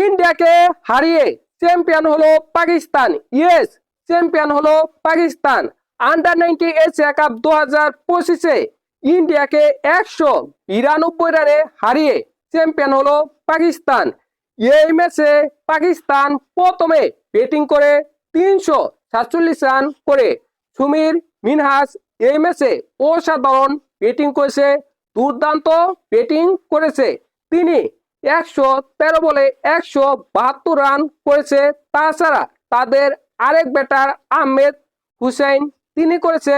ইন্ডিয়াকে হারিয়ে চ্যাম্পিয়ন হলো পাকিস্তান। ইয়েস, চ্যাম্পিয়ন হলো Pakistan. Under ninety Asia cup দু হাজার পঁচিশে ইন্ডিয়াকে একশো বিরানব্বই রানে হারিয়ে চ্যাম্পিয়ন হলো পাকিস্তান। এই ম্যাচে পাকিস্তান প্রথমে ব্যাটিং করে তিনশো সাতচল্লিশ রান করে। সুমির মিনহাস এই ম্যাচে অসাধারণ ব্যাটিং করেছে, দুর্দান্ত ব্যাটিং করেছে। তিনি একশো তেরো বলে একশো বাহাত্তর রান করেছে। তাছাড়া তাদের আরেক ব্যাটার আহমেদ হুসেন তিনি করেছে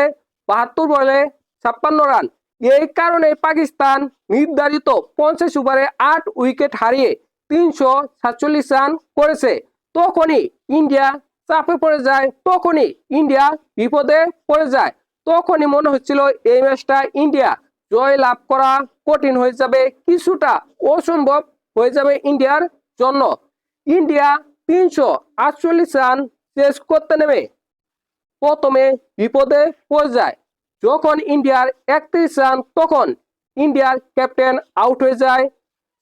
বাহাত্তর বলে ছাপ্পান্ন রান। এই কারণে পাকিস্তান নির্ধারিত পঞ্চাশ ওভারে আট উইকেট হারিয়ে তিনশো সাতচল্লিশ রান করেছে। তখনই ইন্ডিয়া চাপে পড়ে যায়, তখনই ইন্ডিয়া বিপদে পড়ে যায়। তখনই মনে হচ্ছিল এই ম্যাচটা ইন্ডিয়া জয় লাভ করা কঠিন হয়ে যাবে, কিছুটা অসম্ভব হয়ে যাবে ইন্ডিয়ার জন্য। ইন্ডিয়া তিনশো আটচল্লিশ রান শেষ করতে নেমে প্রথমে বিপদে পড়ে যায়। যখন ইন্ডিয়ার একত্রিশ রান, তখন ইন্ডিয়ার ক্যাপ্টেন আউট হয়ে যায়।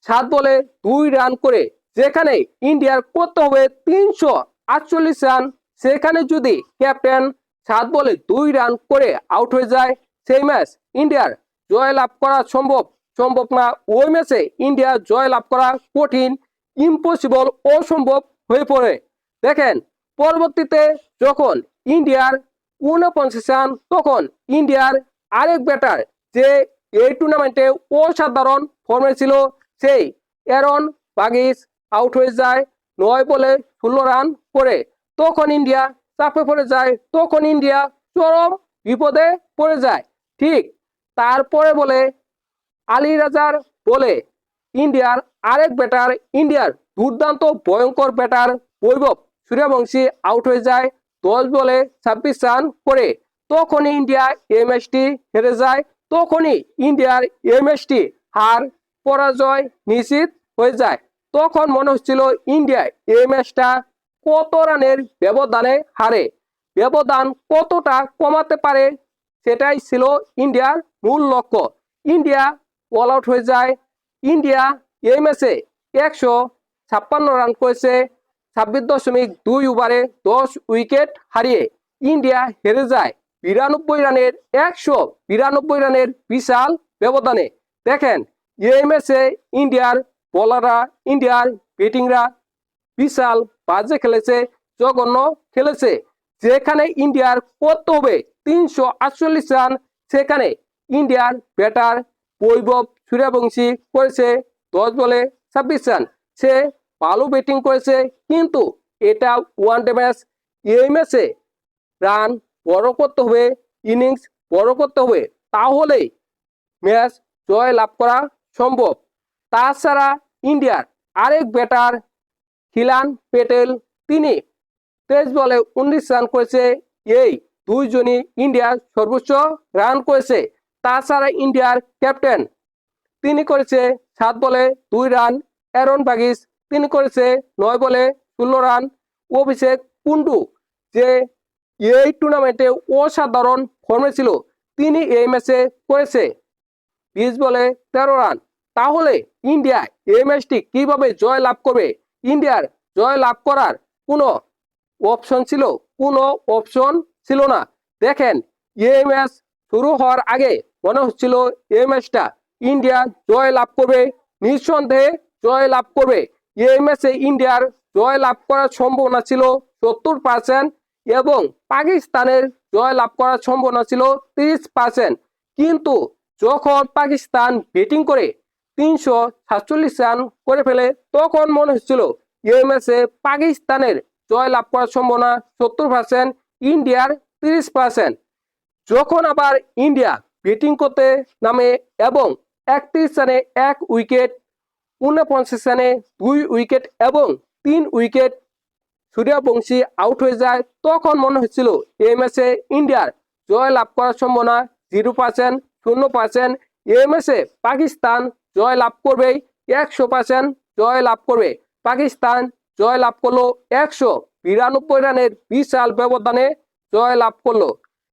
সাত বলে দুই রান করে যেখানে ইন্ডিয়ার করতে হবে তিনশো আটচল্লিশ রান, সেখানে যদি ক্যাপ্টেন সাত বলে দুই রান করে আউট হয়ে যায়, সেই ম্যাচ ইন্ডিয়ার জয় লাভ করা সম্ভব। সম্ভব না। ওই ম্যাচে ইন্ডিয়া জয় লাভ করা কঠিন ইম্পসিবল অসম্ভব হয়ে পড়ে। দেখেন, পরবর্তীতে যখন ইন্ডিয়ার ঊনপঞ্চাশ রান, তখন ইন্ডিয়ার আরেক ব্যাটার যে এই টুর্নামেন্টে অসাধারণ ফর্মে ছিল, সেই অ্যারন বাগিস আউট হয়ে যায়, নয় বলে ষোলো রান করে। তখন ইন্ডিয়া চাপে পড়ে যায়, তখন ইন্ডিয়া চরম বিপদে পড়ে যায়। ঠিক তারপরে বলে আলী রাজার বলে, ইন্ডিয়ার আরেক ব্যাটার, ইন্ডিয়ার দুর্দান্ত ভয়ঙ্কর ব্যাটার বৈভব সূর্যবংশী আউট হয়ে যায় দশ বলে ছাব্বিশ রান করে। তখনই ইন্ডিয়া এই হেরে যায়। তখনই ইন্ডিয়ার এই হার পরাজয় নিশ্চিত হয়ে যায়। তখন মনে হচ্ছিল ইন্ডিয়া এই ম্যাচটা কত রানের ব্যবধানে হারে। ব্যবধান কতটা কমাতে পারে সেটাই ছিল ইন্ডিয়ার মূল লক্ষ্য। ইন্ডিয়া অল আউট হয়ে যায়। ইন্ডিয়া এই ম্যাচে একশো ছাপ্পান্ন রান করেছে, ছাব্বিশ দশমিক দুই ওভারে দশ উইকেট হারিয়ে ইন্ডিয়া হেরে যায়। বিরানব্বই রানের একশো বিরানব্বই রানের বিশাল ব্যবধানে। দেখেন এই ম্যাচে ইন্ডিয়ার বোলাররা ইন্ডিয়ার ব্যাটিংরা বিশাল বাজে খেলেছে, জঘন্য খেলেছে। যেখানে ইন্ডিয়ার করতে হবে? তিনশো আটচল্লিশ রান সেখানে ইন্ডিয়ার ব্যাটার বৈভব সূর্যবংশী করেছে দশ বলে ছাব্বিশ রান। সে ভালো ব্যাটিং করেছে, কিন্তু এটা ওয়ান ডে ম্যাচ এই ম্যাচে রান বড় করতে হবে ইনিংস বড় করতে হবে, তাহলেই ম্যাচ জয় লাভ করা সম্ভব। তাছাড়া ইন্ডিয়ার আরেক ব্যাটার খিলান পেটেল, তিনি তেইশ বলে উনিশ রান করেছে, এই দুইজনই ইন্ডিয়ার সর্বোচ্চ রান করেছে। তাছাড়া ইন্ডিয়ার ক্যাপ্টেন। তিনি করেছে সাত বলে দুই রান অ্যারন বাগিস। তিনি করেছে নয় বলে ষোলো রান। অভিষেক কুন্ডু যে এই টুর্নামেন্টে অসাধারণ ফর্মে ছিল, তিনি এই ম্যাচে করেছে বিশ বলে তেরো রান। তাহলে ইন্ডিয়া এই ম্যাচটি কীভাবে জয় লাভ করবে? ইন্ডিয়ার জয় লাভ করার কোনো অপশন ছিল? কোনো অপশন ছিল না। দেখেন, এই ম্যাচ শুরু হওয়ার আগে মনে হচ্ছিল এই ম্যাচটা ইন্ডিয়া জয় লাভ করবে, নিঃসন্দেহে জয় লাভ করবে। এই ম্যাচে ইন্ডিয়ার জয় লাভ করার সম্ভাবনা ছিল সত্তর পার্সেন্ট এবং পাকিস্তানের জয় লাভ করার সম্ভাবনা ছিল তিরিশ পার্সেন্ট কিন্তু যখন পাকিস্তান ব্যাটিং করে তিনশো সাতচল্লিশ রান করে ফেলে, তখন মনে হচ্ছিল এই ম্যাচে পাকিস্তানের জয় লাভ করার সম্ভাবনা সত্তর পার্সেন্ট ইন্ডিয়ার তিরিশ পার্সেন্ট যখন আবার ইন্ডিয়া ব্যাটিং করতে নামে এবং একত্রিশ রানে এক উইকেট ঊনপঞ্চাশ রানে দুই উইকেট এবং তিন উইকেট সূর্যবংশী আউট হয়ে যায়। তখন মনে হচ্ছিল এই ম্যাচে ইন্ডিয়ার জয় লাভ করার সম্ভাবনা জিরো পার্সেন্ট, শূন্য পার্সেন্ট। এই ম্যাচে পাকিস্তান জয় লাভ করবেই একশো পার্সেন্ট জয় লাভ করবে। পাকিস্তান জয় লাভ করল, একশো বিরানব্বই রানের বিশাল ব্যবধানে জয় লাভ করল।